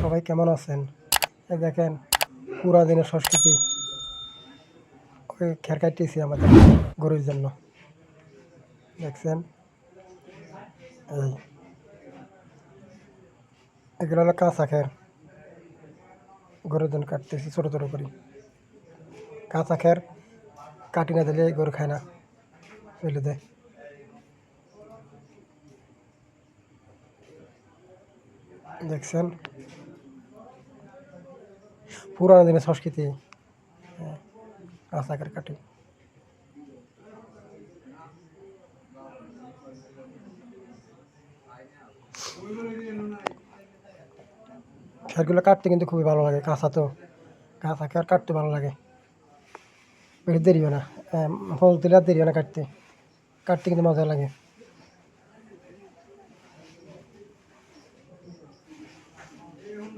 সবাই কেমন আছেন? এই দেখেন পুরা দিনের সংস্কৃতি খের কাটতেছি আমাদের গরুর জন্য। দেখছেন? এই। এগুলো হলো কাঁচা খের। গরুর জন্য কাটতেছি, ছোটো ছোটো করি। কাঁচা খের কাটি না দিলে গরু খায় না। ফেলে দেয় দেখছেন? পুরানো দিনের সংস্কৃতি হ্যাঁ, কাঁচা খের কাটি খেরগুলো কাটতে কিন্তু খুবই ভালো লাগে কাঁচা তো কাঁচা খের কাটতে ভালো লাগে বেশি দেরি হয় না আহ, ফল দিলে আর দেরি হয় না কাটতে কাটতে কিন্তু মজা লাগে